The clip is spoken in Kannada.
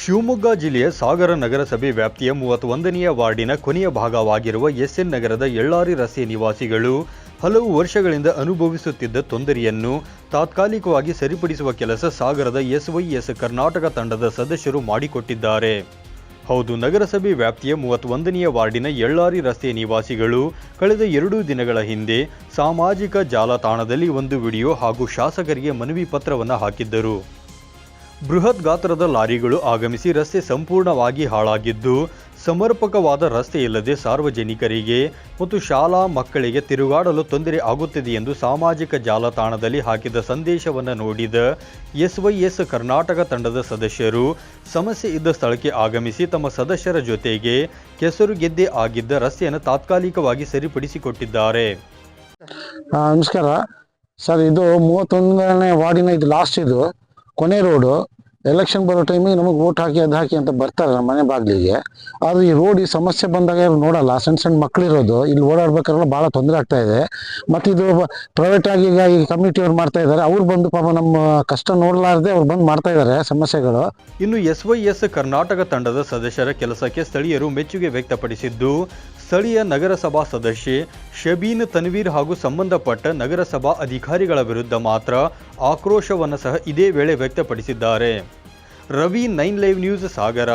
ಶಿವಮೊಗ್ಗ ಜಿಲ್ಲೆಯ ಸಾಗರ ನಗರಸಭೆ ವ್ಯಾಪ್ತಿಯ ಮೂವತ್ತೊಂದನೆಯ ವಾರ್ಡಿನ ಕೊನೆಯ ಭಾಗವಾಗಿರುವ ಎಸ್ಎನ್ ನಗರದ ಎಳ್ಳಾರಿ ರಸ್ತೆ ನಿವಾಸಿಗಳು ಹಲವು ವರ್ಷಗಳಿಂದ ಅನುಭವಿಸುತ್ತಿದ್ದ ತೊಂದರೆಯನ್ನು ತಾತ್ಕಾಲಿಕವಾಗಿ ಸರಿಪಡಿಸುವ ಕೆಲಸ ಸಾಗರದ ಎಸ್ವೈಎಸ್ ಕರ್ನಾಟಕ ತಂಡದ ಸದಸ್ಯರು ಮಾಡಿಕೊಟ್ಟಿದ್ದಾರೆ. ಹೌದು, ನಗರಸಭೆ ವ್ಯಾಪ್ತಿಯ ಮೂವತ್ತೊಂದನೆಯ ವಾರ್ಡಿನ ಎಳ್ಳಾರಿ ರಸ್ತೆ ನಿವಾಸಿಗಳು ಕಳೆದ ಎರಡು ದಿನಗಳ ಹಿಂದೆ ಸಾಮಾಜಿಕ ಜಾಲತಾಣದಲ್ಲಿ ಒಂದು ವಿಡಿಯೋ ಹಾಗೂ ಶಾಸಕರಿಗೆ ಮನವಿ ಪತ್ರವನ್ನು ಹಾಕಿದ್ದರು. ಬೃಹತ್ ಗಾತ್ರದ ಲಾರಿಗಳು ಆಗಮಿಸಿ ರಸ್ತೆ ಸಂಪೂರ್ಣವಾಗಿ ಹಾಳಾಗಿದ್ದು, ಸಮರ್ಪಕವಾದ ರಸ್ತೆ ಇಲ್ಲದೆ ಸಾರ್ವಜನಿಕರಿಗೆ ಮತ್ತು ಶಾಲಾ ಮಕ್ಕಳಿಗೆ ತಿರುಗಾಡಲು ತೊಂದರೆ ಆಗುತ್ತಿದೆ ಎಂದು ಸಾಮಾಜಿಕ ಜಾಲತಾಣದಲ್ಲಿ ಹಾಕಿದ ಸಂದೇಶವನ್ನು ನೋಡಿದ ಎಸ್ವೈಎಸ್ ಕರ್ನಾಟಕ ತಂಡದ ಸದಸ್ಯರು, ಸಮಸ್ಯೆ ಇದ್ದ ಸ್ಥಳಕ್ಕೆ ಆಗಮಿಸಿ ತಮ್ಮ ಸದಸ್ಯರ ಜೊತೆಗೆ ಕೆಸರು ಗೆದ್ದೆ ಆಗಿದ್ದ ರಸ್ತೆಯನ್ನು ತಾತ್ಕಾಲಿಕವಾಗಿ ಸರಿಪಡಿಸಿಕೊಟ್ಟಿದ್ದಾರೆ. ನಮಸ್ಕಾರ. ಸರ್, ಇದು ಮೂವತ್ತೊಂದನೇ ವಾರ್ಡಿನ ಇದು ಲಾಸ್ಟ್ ಇದು. ಕೊನೆ ರೋಡು ಎಲೆಕ್ಷನ್ ಬರೋ ಟೈಮಿಗೆ ನಮಗೆ ವೋಟ್ ಹಾಕಿ ಅದು ಹಾಕಿ ಅಂತ ಬರ್ತಾರೆ ನಮ್ಮ ಮನೆ ಬಾಗಿಲಿಗೆ. ಆದ್ರೆ ಈ ರೋಡ್ ಈ ಸಮಸ್ಯೆ ಬಂದಾಗ ಯಾರು ನೋಡಲ್ಲ. ಸಣ್ಣ ಸಣ್ಣ ಮಕ್ಕಳಿರೋದು ಇಲ್ಲಿ ಓಡಾಡ್ಬೇಕಾದ್ರೆ ಭಾಳ ತೊಂದರೆ ಆಗ್ತಾ ಇದೆ. ಮತ್ತು ಇದು ಪ್ರೈವೇಟ್ ಆಗಿ ಈಗ ಈ ಕಮ್ಯುನಿಟಿಯವ್ರು ಮಾಡ್ತಾ ಇದ್ದಾರೆ ಅವ್ರು ಬಂದು ಪಾಪ ನಮ್ಮ ಕಷ್ಟ ನೋಡಲಾರ್ದೆ ಅವ್ರು ಬಂದು ಮಾಡ್ತಾ ಇದ್ದಾರೆ ಸಮಸ್ಯೆಗಳು. ಇನ್ನು ಎಸ್ ಕರ್ನಾಟಕ ತಂಡದ ಸದಸ್ಯರ ಕೆಲಸಕ್ಕೆ ಸ್ಥಳೀಯರು ಮೆಚ್ಚುಗೆ ವ್ಯಕ್ತಪಡಿಸಿದ್ದು ಸ್ಥಳೀಯ ನಗರಸಭಾ ಸದಸ್ಯೆ ಶಬೀನ್ ತನ್ವೀರ್ ಹಾಗೂ ಸಂಬಂಧಪಟ್ಟ ನಗರಸಭಾ ಅಧಿಕಾರಿಗಳ ವಿರುದ್ಧ ಮಾತ್ರ ಆಕ್ರೋಶವನ್ನು ಸಹ ಇದೇ ವೇಳೆ ವ್ಯಕ್ತಪಡಿಸಿದ್ದಾರೆ. Ravi nine live news, Sagara.